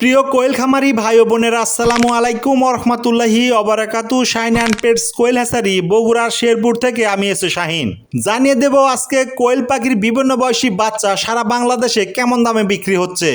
প্রিয় কোয়েল খামারি ভাই ও বোনেরা, আসসালামু আলাইকুম রহমতুল্লাহি অবরাকাতু Shine and Pets quail hatchery বগুড়ার শেরপুর থেকে আমি এসে শাহিন। জানিয়ে দেব আজকে কোয়েল পাখির বিভিন্ন বয়সী বাচ্চা সারা বাংলাদেশে কেমন দামে বিক্রি হচ্ছে।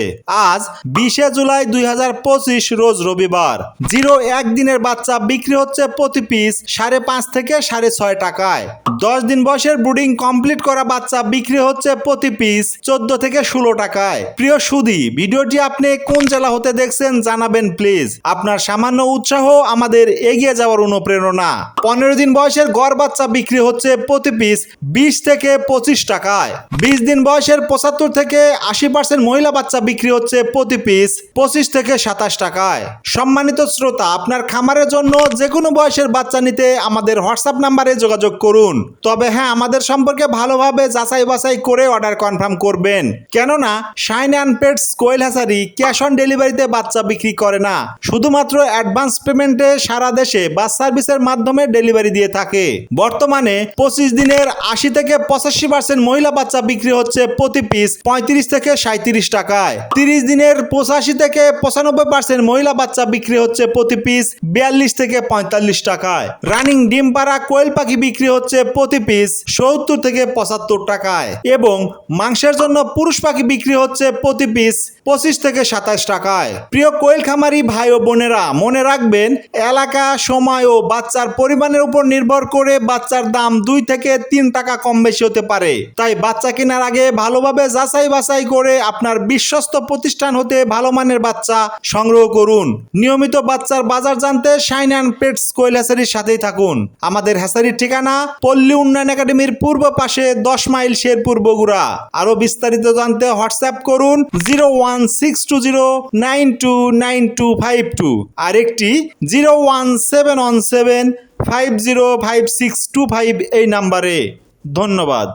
আজ বিশে জুলাই দুই হাজার পঁচিশ, রোজ রবিবার। জিরো একদিনের বাচ্চা বিক্রি হচ্ছে প্রতি পিস সাড়ে পাঁচ থেকে সাড়ে ছয় টাকায়। দশ দিন বয়সের ব্রুডিং কমপ্লিট করা বাচ্চা বিক্রি হচ্ছে প্রতি পিস চোদ্দ থেকে ষোলো টাকায়। প্রিয় সুদী ভিডিওটি আপনি কোন জেলা হতে দেখছেন জানাবেন প্লিজ। আপনার সামান্য উৎসাহ আমাদের এগিয়ে যাওয়ার অনুপ্রেরণা। পনেরো দিন বয়সের গড় বাচ্চা বিক্রি হচ্ছে প্রতি পিস বিশ থেকে পঁচিশ টাকায়। বিশ দিন বয়সের পঁচাত্তর থেকে আশি পার্সেন্ট মহিলা বাচ্চা বিক্রি হচ্ছে প্রতি পিস পঁচিশ থেকে সাতাশ টাকায়। সম্মানিত শ্রোতা, আপনার খামারের জন্য যে কোনো বয়সের বাচ্চা নিতে আমাদের হোয়াটসঅ্যাপ নাম্বারে যোগাযোগ করুন। তবে হ্যাঁ আমাদের সম্পর্কে ভালোভাবে যাচাই বাছাই করে অর্ডার কনফার্ম করবেন। কেননা Shine and Pets quail hatchery cash on ডেলিভারিতে বাচ্চা বিক্রি করে না। শুধুমাত্র অ্যাডভান্স পেমেন্টে সারা দেশে বাস সার্ভিসের মাধ্যমে ডেলিভারি দিয়ে থাকে। বর্তমানে পঁচিশ দিনের আশি থেকে পঁচাশি পার্সেন্ট মহিলা বাচ্চা বিক্রি হচ্ছে প্রতি পিস পঁয়ত্রিশ থেকে সাঁত্রিশ টাকায়। তিরিশ দিনের পঁচাশি থেকে পঁচানব্বই পার্সেন্ট মহিলা বাচ্চা বিক্রি হচ্ছে প্রতি পিস বিয়াল্লিশ থেকে পঁয়তাল্লিশ টাকায়। রানিং ডিম পাড়া কোয়েল পাখি বিক্রি হচ্ছে প্রতি পিস সত্তর থেকে পঁচাত্তর টাকায় এবং মাংসের জন্য পুরুষ পাখি বিক্রি হচ্ছে প্রতি পিস পঁচিশ থেকে সাতাশ টাকায়। প্রিয় কোয়েল খামারি ভাই ও বোনেরা, মনে রাখবেন, এলাকা, সময় ও বাচ্চার পরিমাণের উপর নির্ভর করে বাচ্চার দাম দুই থেকে তিন টাকা কম বেশি হতে পারে। তাই বাচ্চা কেনার আগে ভালোভাবে যাচাই বাছাই করে আপনার বিশ্বস্ত প্রতিষ্ঠান হতে ভালো মানের বাচ্চা সংগ্রহ করুন। নিয়মিত বাচ্চার বাজার জানতে শাইন অ্যান্ড পেটস কোয়েল হ্যাসারির সাথেই থাকুন। আমাদের হ্যাসারির ঠিকানা পল্লী উন্নয়ন একাডেমির পূর্ব পাশে দশ মাইল শেরপুর বগুড়া। আরও বিস্তারিত জানতে হোয়াটসঅ্যাপ করুন zero one six two zero nine two nine two five two আর একটি zero one seven one seven five zero five six two five এই নাম্বারে। ধন্যবাদ।